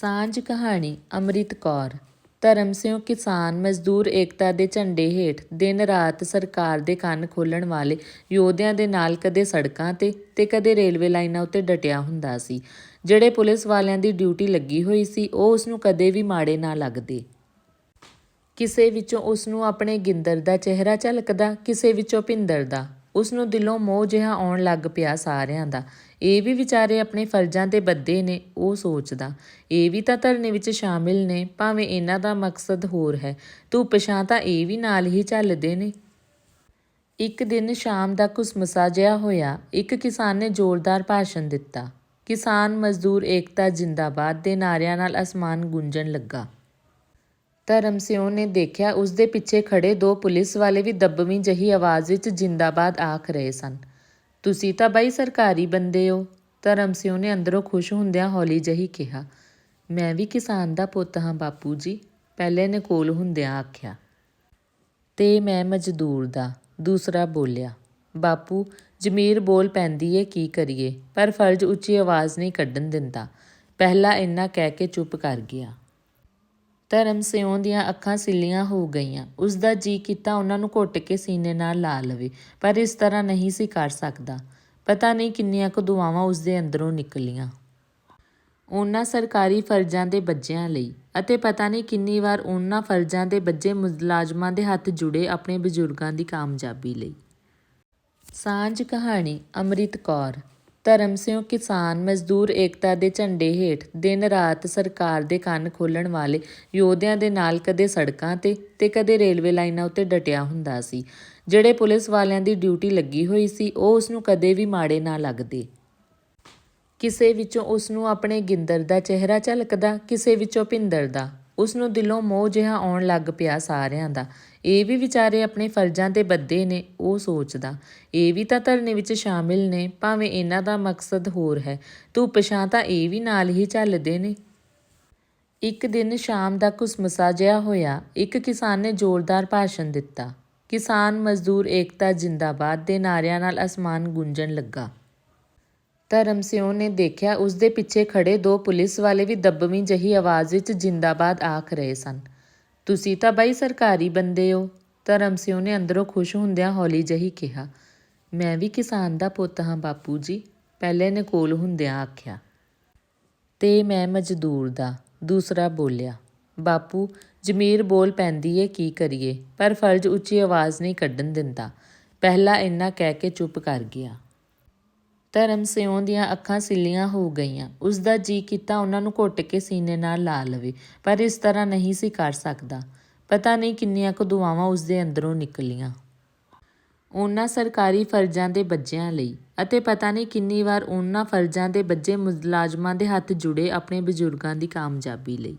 ਸਾਂਝ ਕਹਾਣੀ, ਅੰਮ੍ਰਿਤ ਕੌਰ। ਧਰਮ ਸਿਉ ਕਿਸਾਨ ਮਜ਼ਦੂਰ ਏਕਤਾ ਦੇ ਝੰਡੇ ਹੇਠ ਦਿਨ ਰਾਤ ਸਰਕਾਰ ਦੇ ਕੰਨ ਖੋਲਣ ਵਾਲੇ ਯੋਧਿਆਂ ਦੇ ਨਾਲ ਕਦੇ ਸੜਕਾਂ ਤੇ ਤੇ ਕਦੇ ਰੇਲਵੇ ਲਾਈਨਾਂ ਉੱਤੇ ਡਟਿਆ ਹੁੰਦਾ ਸੀ। ਜਿਹੜੇ ਪੁਲਿਸ ਵਾਲਿਆਂ ਦੀ ਡਿਊਟੀ ਲੱਗੀ ਹੋਈ ਸੀ, ਉਹ ਉਸ ਨੂੰ ਕਦੇ ਵੀ ਮਾੜੇ ਨਾ ਲੱਗਦੇ। ਕਿਸੇ ਵਿੱਚੋਂ ਉਸ ਨੂੰ ਆਪਣੇ ਗਿੰਦਰ ਦਾ ਚਿਹਰਾ ਝਲਕਦਾ, ਕਿਸੇ ਵਿੱਚੋਂ ਭਿੰਦਰ ਦਾ। ਉਸ ਨੂੰ ਦਿਲੋਂ ਮੋਹ ਜਿਹਾ ਆਉਣ ਲੱਗ ਪਿਆ ਸਾਰਿਆਂ ਦਾ। ਇਹ ਵੀ ਵਿਚਾਰੇ ਆਪਣੇ ਫਰਜ਼ਾਂ ਦੇ ਬੱਦੇ ਨੇ, ਉਹ ਸੋਚਦਾ। ਇਹ ਵੀ ਤਾਂ ਧਰਨੇ ਵਿੱਚ ਸ਼ਾਮਿਲ ਨੇ, ਭਾਵੇਂ ਇਹਨਾਂ ਦਾ ਮਕਸਦ ਹੋਰ ਹੈ। ਧੁੱਪ ਛਾਂ ਤਾਂ ਇਹ ਵੀ ਨਾਲ ਹੀ ਚੱਲਦੇ ਨੇ। ਇੱਕ ਦਿਨ ਸ਼ਾਮ ਦਾ ਕੁਸਮਸਾ ਜਿਹਾ ਹੋਇਆ। ਇੱਕ ਕਿਸਾਨ ਨੇ ਜ਼ੋਰਦਾਰ ਭਾਸ਼ਣ ਦਿੱਤਾ। ਕਿਸਾਨ ਮਜ਼ਦੂਰ ਏਕਤਾ ਜਿੰਦਾਬਾਦ ਦੇ ਨਾਰਿਆਂ ਨਾਲ ਅਸਮਾਨ ਗੂੰਜਣ ਲੱਗਾ। ਧਰਮ ਸਿਉ ਨੇ ਦੇਖਿਆ ਉਸ ਦੇ ਪਿੱਛੇ ਖੜੇ ਦੋ ਪੁਲਿਸ ਵਾਲੇ ਵੀ ਦੱਬਵੀਂ ਜਹੀ ਆਵਾਜ਼ ਵਿੱਚ ਜਿੰਦਾਬਾਦ ਆਖ ਰਹੇ ਸਨ। ਤੁਸੀਂ ਤਾਂ ਬਾਈ ਸਰਕਾਰੀ ਬੰਦੇ ਹੋ, ਧਰਮ ਸਿਉ ਨੇ ਅੰਦਰੋਂ ਖੁਸ਼ ਹੁੰਦਿਆਂ ਹੌਲੀ ਜਹੀ ਕਿਹਾ। ਮੈਂ ਵੀ ਕਿਸਾਨ ਦਾ ਪੁੱਤ ਹਾਂ ਬਾਪੂ ਜੀ, ਪਹਿਲੇ ਨੇ ਕੋਲ ਹੁੰਦਿਆਂ ਆਖਿਆ। ਤੇ ਮੈਂ ਮਜ਼ਦੂਰ ਦਾ, ਦੂਸਰਾ ਬੋਲਿਆ। ਬਾਪੂ, ਜ਼ਮੀਰ ਬੋਲ ਪੈਂਦੀ ਏ, ਕੀ ਕਰੀਏ? ਪਰ ਫਰਜ਼ ਉੱਚੀ ਆਵਾਜ਼ ਨਹੀਂ ਕੱਢਣ ਦਿੰਦਾ। ਪਹਿਲਾ ਇੰਨਾ ਕਹਿ ਕੇ ਚੁੱਪ ਕਰ ਗਿਆ। ਧਰਮ ਸਿਉਂ ਦੀਆਂ ਅੱਖਾਂ ਸਿੱਲੀਆਂ ਹੋ ਗਈਆਂ। ਉਸ ਦਾ ਜੀ ਕੀਤਾ ਉਹਨਾਂ ਨੂੰ ਘੁੱਟ ਕੇ ਸੀਨੇ ਨਾਲ ਲਾ ਲਵੇ, ਪਰ ਇਸ ਤਰ੍ਹਾਂ ਨਹੀਂ ਸੀ ਕਰ ਸਕਦਾ। ਪਤਾ ਨਹੀਂ ਕਿੰਨੀਆਂ ਕੁ ਦੁਆਵਾਂ ਉਸ ਦੇ ਅੰਦਰੋਂ ਨਿਕਲੀਆਂ। ਉਹਨਾਂ ਸਰਕਾਰੀ ਫਰਜ਼ਾਂ ਦੇ ਬੱਜਿਆਂ ਲਈ, ਅਤੇ ਪਤਾ ਨਹੀਂ ਕਿੰਨੀ ਵਾਰ ਉਹਨਾਂ ਫਰਜ਼ਾਂ ਦੇ ਬੱਜੇ ਮੁਲਾਜ਼ਮਾਂ ਦੇ ਹੱਥ ਜੁੜੇ ਆਪਣੇ ਬਜ਼ੁਰਗਾਂ ਦੀ ਕਾਮਯਾਬੀ ਲਈ। ਸਾਂਝ ਕਹਾਣੀ, ਅੰਮ੍ਰਿਤ ਕੌਰ। ਧਰਮ ਸਿਉ ਕਿਸਾਨ ਮਜ਼ਦੂਰ ਏਕਤਾ ਦੇ ਝੰਡੇ ਹੇਠ ਦਿਨ ਰਾਤ ਸਰਕਾਰ ਦੇ ਕੰਨ ਖੋਲਣ ਵਾਲੇ ਯੋਧਿਆਂ ਦੇ ਨਾਲ ਕਦੇ ਸੜਕਾਂ ਤੇ ਤੇ ਕਦੇ ਰੇਲਵੇ ਲਾਈਨਾਂ ਉੱਤੇ ਡਟਿਆ ਹੁੰਦਾ ਸੀ। ਜਿਹੜੇ ਪੁਲਿਸ ਵਾਲਿਆਂ ਦੀ ਡਿਊਟੀ ਲੱਗੀ ਹੋਈ ਸੀ, ਉਹ ਉਸ ਨੂੰ ਕਦੇ ਵੀ ਮਾੜੇ ਨਾ ਲੱਗਦੇ। ਕਿਸੇ ਵਿੱਚੋਂ ਉਸ ਨੂੰ ਆਪਣੇ ਗਿੰਦਰ ਦਾ ਚਿਹਰਾ ਝਲਕਦਾ, ਕਿਸੇ ਵਿੱਚੋਂ ਭਿੰਦਰ ਦਾ। ਉਸ ਨੂੰ ਦਿਲੋਂ ਮੋਹ ਜਿਹਾ ਆਉਣ ਲੱਗ ਪਿਆ ਸਾਰਿਆਂ ਦਾ। ਇਹ ਵੀ ਵਿਚਾਰੇ ਆਪਣੇ ਫਰਜ਼ਾਂ ਦੇ ਬੱਦੇ ਨੇ, ਉਹ ਸੋਚਦਾ। ਇਹ ਵੀ ਤਾਂ ਧਰਨੇ ਵਿੱਚ ਸ਼ਾਮਿਲ ਨੇ, ਭਾਵੇਂ ਇਹਨਾਂ ਦਾ ਮਕਸਦ ਹੋਰ ਹੈ। ਧੁੱਪ ਛਾਂ ਤਾਂ ਇਹ ਵੀ ਨਾਲ ਹੀ ਚੱਲਦੇ ਨੇ। ਇੱਕ ਦਿਨ ਸ਼ਾਮ ਦਾ ਕੁਸਮਸਾ ਜਿਹਾ ਹੋਇਆ। ਇੱਕ ਕਿਸਾਨ ਨੇ ਜ਼ੋਰਦਾਰ ਭਾਸ਼ਣ ਦਿੱਤਾ। ਕਿਸਾਨ ਮਜ਼ਦੂਰ ਏਕਤਾ ਜਿੰਦਾਬਾਦ ਦੇ ਨਾਰਿਆਂ ਨਾਲ ਅਸਮਾਨ ਗੂੰਜਣ ਲੱਗਾ। ਧਰਮ ਸਿਉ ਨੇ ਦੇਖਿਆ ਉਸ ਦੇ ਪਿੱਛੇ ਖੜੇ ਦੋ ਪੁਲਿਸ ਵਾਲੇ ਵੀ ਦੱਬਵੀਂ ਜਹੀ ਆਵਾਜ਼ ਵਿੱਚ ਜਿੰਦਾਬਾਦ ਆਖ ਰਹੇ ਸਨ। ਤੁਸੀਂ ਤਾਂ ਬਾਈ ਸਰਕਾਰੀ ਬੰਦੇ ਹੋ, ਧਰਮ ਸਿਉ ਨੇ ਅੰਦਰੋਂ ਖੁਸ਼ ਹੁੰਦਿਆਂ ਹੌਲੀ ਜਹੀ ਕਿਹਾ। ਮੈਂ ਵੀ ਕਿਸਾਨ ਦਾ ਪੁੱਤ ਹਾਂ, ਬਾਪੂ ਜੀ, ਪਹਿਲੇ ਨੇ ਕੋਲ ਹੁੰਦਿਆਂ ਆਖਿਆ। ਤੇ ਮੈਂ ਮਜ਼ਦੂਰ ਦਾ, ਦੂਸਰਾ ਬੋਲਿਆ। ਬਾਪੂ, ਜ਼ਮੀਰ ਬੋਲ ਪੈਂਦੀ ਏ, ਕੀ ਕਰੀਏ? ਪਰ ਫਰਜ਼ ਉੱਚੀ ਆਵਾਜ਼ ਨਹੀਂ ਕੱਢਣ ਦਿੰਦਾ। ਪਹਿਲਾ ਇੰਨਾ ਕਹਿ ਕੇ ਚੁੱਪ ਕਰ ਗਿਆ। ਧਰਮ ਸਿਉਂ ਦੀਆਂ ਅੱਖਾਂ ਸਿੱਲੀਆਂ ਹੋ ਗਈਆਂ। ਉਸ ਦਾ ਜੀ ਕੀਤਾ ਉਹਨਾਂ ਨੂੰ ਘੁੱਟ ਕੇ ਸੀਨੇ ਨਾਲ ਲਾ ਲਵੇ, ਪਰ ਇਸ ਤਰ੍ਹਾਂ ਨਹੀਂ ਸੀ ਕਰ ਸਕਦਾ। ਪਤਾ ਨਹੀਂ ਕਿੰਨੀਆਂ ਕੁ ਦੁਆਵਾਂ ਉਸ ਦੇ ਅੰਦਰੋਂ ਨਿਕਲੀਆਂ। ਉਹਨਾਂ ਸਰਕਾਰੀ ਫਰਜ਼ਾਂ ਦੇ ਬੱਜਿਆਂ ਲਈ, ਅਤੇ ਪਤਾ ਨਹੀਂ ਕਿੰਨੀ ਵਾਰ ਉਹਨਾਂ ਫਰਜ਼ਾਂ ਦੇ ਬੱਜੇ ਮੁਲਾਜ਼ਮਾਂ ਦੇ ਹੱਥ ਜੁੜੇ ਆਪਣੇ ਬਜ਼ੁਰਗਾਂ ਦੀ ਕਾਮਯਾਬੀ ਲਈ।